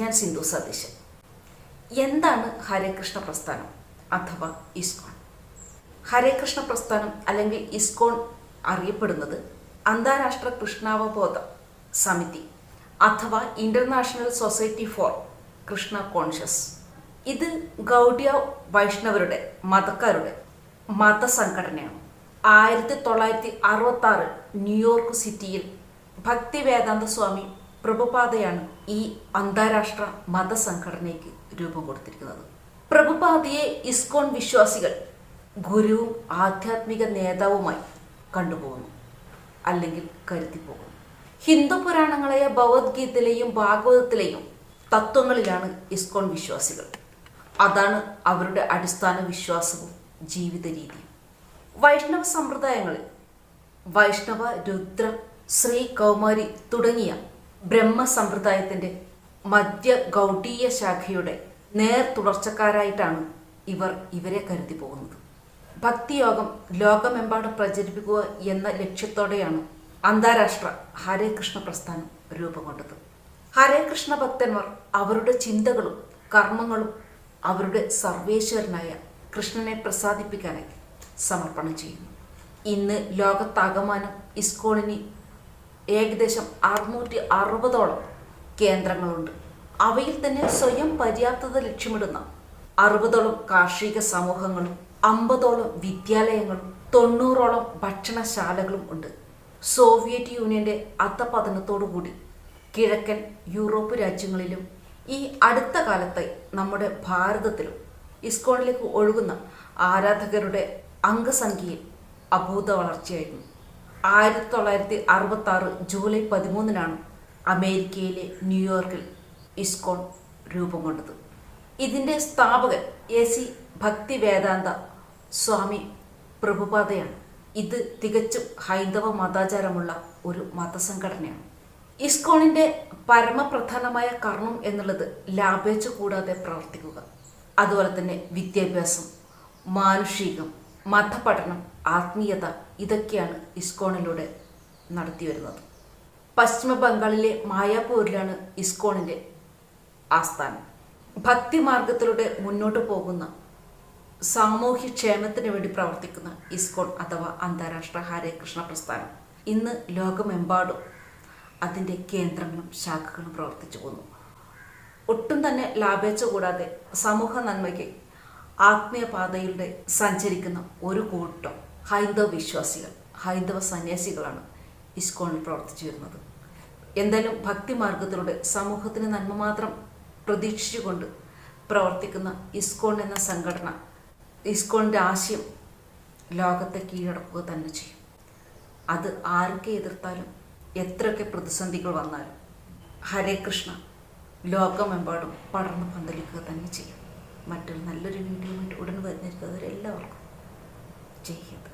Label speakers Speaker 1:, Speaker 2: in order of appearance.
Speaker 1: ഞാൻ സിന്ധു സതീശൻ. എന്താണ് ഹരേകൃഷ്ണ പ്രസ്ഥാനം അഥവാ ഇസ്കോൺ? ഹരേകൃഷ്ണ പ്രസ്ഥാനം അല്ലെങ്കിൽ ഇസ്കോൺ അറിയപ്പെടുന്നത് അന്താരാഷ്ട്ര കൃഷ്ണാവബോധ സമിതി അഥവാ international society for Krishna conscious. ഇത് ഗൗഡിയ വൈഷ്ണവരുടെ മതക്കാരുടെ മതസംഘടനയാണ്. ആയിരത്തി തൊള്ളായിരത്തി അറുപത്തി ആറ് ന്യൂയോർക്ക് സിറ്റിയിൽ ഭക്തി വേദാന്ത സ്വാമി പ്രഭുപാദയാണ് ഈ അന്താരാഷ്ട്ര മതസംഘടനയ്ക്ക് രൂപം കൊടുത്തിരിക്കുന്നത്. പ്രഭുപാതയെ ഇസ്കോൺ വിശ്വാസികൾ ഗുരുവും ആധ്യാത്മിക നേതാവുമായി കണ്ടുപോകുന്നു അല്ലെങ്കിൽ കരുതിപ്പോകുന്നു. ഹിന്ദു പുരാണങ്ങളായ ഭഗവത്ഗീതയിലെയും ഭാഗവതത്തിലെയും തത്വങ്ങളിലാണ് ഇസ്കോൺ വിശ്വാസികൾ. അതാണ് അവരുടെ അടിസ്ഥാന വിശ്വാസവും ജീവിത രീതിയും. വൈഷ്ണവ സമ്പ്രദായങ്ങളിൽ വൈഷ്ണവ രുദ്ര ശ്രീ കൗമാരി തുടങ്ങിയ ബ്രഹ്മ സമ്പ്രദായത്തിന്റെ മധ്യ ഗൗഡീയ ശാഖയുടെ നേർ തുടർച്ചക്കാരായിട്ടാണ് ഇവർ ഇവരെ കരുതി പോകുന്നത്. ഭക്തിയോഗം ലോകമെമ്പാടും പ്രചരിപ്പിക്കുക എന്ന ലക്ഷ്യത്തോടെയാണ് അന്താരാഷ്ട്ര ഹരേ കൃഷ്ണ പ്രസ്ഥാനം രൂപം കൊണ്ടത്. ഹരേ കൃഷ്ണ ഭക്തന്മാർ അവരുടെ ചിന്തകളും കർമ്മങ്ങളും അവരുടെ സർവേശ്വരനായ കൃഷ്ണനെ പ്രസാദിപ്പിക്കാനായി സമർപ്പണം ചെയ്യുന്നു. ഇന്ന് ലോകത്താകമാനം ഇസ്കോണിന് ഏകദേശം അറുന്നൂറ്റി അറുപതോളം കേന്ദ്രങ്ങളുണ്ട്. അവയിൽ തന്നെ സ്വയം പര്യാപ്തത ലക്ഷ്യമിടുന്ന അറുപതോളം കാർഷിക സമൂഹങ്ങളും അമ്പതോളം വിദ്യാലയങ്ങളും തൊണ്ണൂറോളം ഭക്ഷണശാലകളും ഉണ്ട്. സോവിയറ്റ് യൂണിയന്റെ അത്തപതനത്തോടുകൂടി കിഴക്കൻ യൂറോപ്പ് രാജ്യങ്ങളിലും ഈ അടുത്ത കാലത്തെ നമ്മുടെ ഭാരതത്തിലും ഇസ്കോണിലേക്ക് ഒഴുകുന്ന ആരാധകരുടെ അംഗസംഖ്യയിൽ അഭൂത വളർച്ചയായിരുന്നു ആയിരത്തി തൊള്ളായിരത്തി അറുപത്തി ആറ് ജൂലൈ പതിമൂന്നിനാണ് അമേരിക്കയിലെ ന്യൂയോർക്കിൽ ഇസ്കോൺ രൂപം കൊണ്ടത്. ഇതിന്റെ സ്ഥാപകൻ എ സി ഭക്തി വേദാന്ത സ്വാമി പ്രഭുപാദയാണ്. ഇത് തികച്ചും ഹൈന്ദവ മതാചാരമുള്ള ഒരു മതസംഘടനയാണ്. ഇസ്കോണിന്റെ പരമപ്രധാനമായ കർമ്മം എന്നുള്ളത് ലാഭേച്ഛ കൂടാതെ പ്രവർത്തിക്കുക. അതുപോലെ തന്നെ വിദ്യാഭ്യാസം മാനുഷികം മതപഠനം ആത്മീയത ഇതൊക്കെയാണ് ഇസ്കോണിലൂടെ നടത്തി വരുന്നത്. പശ്ചിമ ബംഗാളിലെ മായാപൂരിലാണ് ഇസ്കോണിന്റെ ആസ്ഥാനം. ഭക്തിമാർഗത്തിലൂടെ മുന്നോട്ട് പോകുന്ന സാമൂഹ്യ ക്ഷേമത്തിന് വേണ്ടി പ്രവർത്തിക്കുന്ന ഇസ്കോൺ അഥവാ അന്താരാഷ്ട്ര ഹരേ കൃഷ്ണ പ്രസ്ഥാനം. ഇന്ന് ലോകമെമ്പാടും അതിന്റെ കേന്ദ്രങ്ങളും ശാഖകളും പ്രവർത്തിച്ചു പോകുന്നു. ഒട്ടും തന്നെ ലാഭേച്ഛ കൂടാതെ സമൂഹ നന്മയ്ക്ക് ആത്മീയ പാതയിലൂടെ സഞ്ചരിക്കുന്ന ഒരു കൂട്ടം ഹൈന്ദവ വിശ്വാസികൾ ഹൈന്ദവ സന്യാസികളാണ് ഇസ്കോണിൽ പ്രവർത്തിച്ചു വരുന്നത്. എന്തായാലും ഭക്തിമാർഗത്തിലൂടെ സമൂഹത്തിന് നന്മ മാത്രം പ്രതീക്ഷിച്ചുകൊണ്ട് പ്രവർത്തിക്കുന്ന ഇസ്കോൺ എന്ന സംഘടന ഇസ്കോണിന്റെ ആശയം ലോകത്തെ കീഴടക്കുക തന്നെ ചെയ്യും. അത് ആരൊക്കെ എതിർത്താലും എത്രയൊക്കെ പ്രതിസന്ധികൾ വന്നാലും ഹരേ കൃഷ്ണ ലോകമെമ്പാടും പടർന്ന് പന്തലിക്കുക തന്നെ ചെയ്യും. മറ്റൊരു നല്ലൊരു വീഡിയോ ഉടൻ വരുന്നിരിക്കുന്നവരെല്ലാവർക്കും ജയ് ഹിന്ദ്.